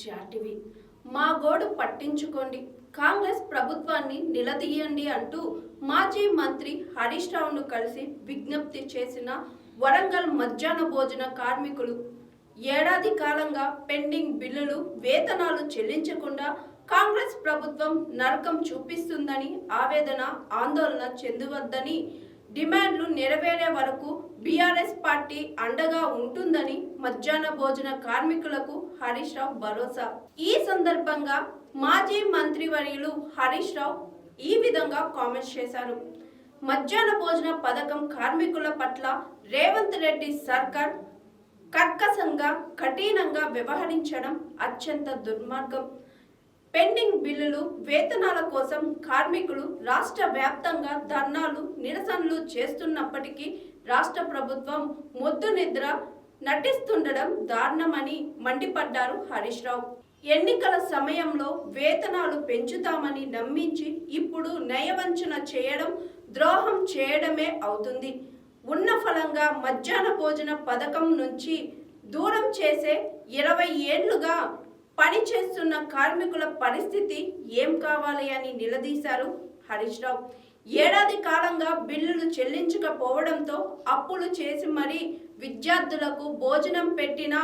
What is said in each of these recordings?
జాటివి మా గోడు పట్టించుకోండి. కాంగ్రెస్ ప్రభుత్వాన్ని నిలదీయండి అంటూ మాజీ మంత్రి హరీష్ రావును కలిసి విజ్ఞప్తి చేసిన వరంగల్ మధ్యాహ్న భోజన కార్మికులు ఏడాది కాలంగా పెండింగ్ బిల్లులు వేతనాలు చెల్లించకుండా కాంగ్రెస్ ప్రభుత్వం నరకం చూపిస్తుందని ఆవేదన ఆందోళన చెందవద్దని డిమాండ్లు నెరవేరే వరకు బీఆర్ఎస్ పార్టీ అండగా ఉంటుందని మధ్యాహ్న భోజన కార్మికులకు హరీష్ రావు భరోసా. ఈ సందర్భంగా మాజీ మంత్రివర్యులు హరీష్ రావు ఈ విధంగా కామెంట్స్ చేశారు. మధ్యాహ్న భోజన పథకం కార్మికుల పట్ల రేవంత్ రెడ్డి సర్కార్ కర్కశంగా కఠినంగా వ్యవహరించడం అత్యంత దుర్మార్గం. పెండింగ్ బిల్లులు వేతనాల కోసం కార్మికులు రాష్ట్ర వ్యాప్తంగా ధర్నాలు నిరసనలు చేస్తున్నప్పటికీ రాష్ట్ర ప్రభుత్వం మొద్దు నిద్ర నటిస్తుండడం దారుణమని మండిపడ్డారు హరీష్ రావు. ఎన్నికల సమయంలో వేతనాలు పెంచుతామని నమ్మించి ఇప్పుడు నయవంచన చేయడం ద్రోహం చేయడమే అవుతుంది. ఉన్న ఫలంగా మధ్యాహ్న భోజన పథకం నుంచి దూరం చేసే ఇరవై ఏళ్ళుగా పని చేస్తున్న కార్మికుల పరిస్థితి ఏం కావాలి అని నిలదీశారు హరీష్ రావు. ఏడాది కాలంగా బిల్లులు చెల్లించకపోవడంతో అప్పులు చేసి మరీ విద్యార్థులకు భోజనం పెట్టిన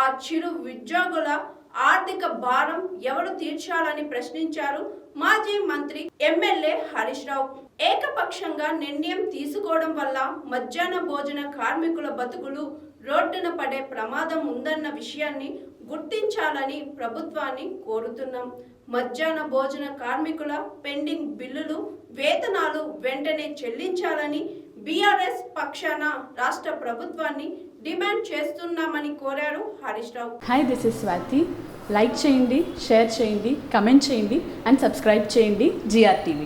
ఆ చిరు ఉద్యోగుల ఆర్థిక భారం ఎవరు తీర్చాలని ప్రశ్నించారు మాజీ మంత్రి ఎమ్మెల్యే హరీష్ రావు. ఏకపక్షంగా నిర్ణయం తీసుకోవడం వల్ల మధ్యాహ్న భోజన కార్మికుల బతుకులు రోడ్డున పడే ప్రమాదం ఉందన్న విషయాన్ని గుర్తించాలని ప్రభుత్వాన్ని కోరుతున్నాం. మధ్యాహ్న భోజన కార్మికుల పెండింగ్ బిల్లులు వేతనాలు వెంటనే చెల్లించాలని బీఆర్ఎస్ పక్షాన రాష్ట్ర ప్రభుత్వాన్ని డిమాండ్ చేస్తున్నామని కోరారు Harish Rao. Hi this is Swathi like చేయండి షేర్ చేయండి కమెంట్ చేయండి అండ్ సబ్స్క్రైబ్ చేయండి జిఆర్టీవీ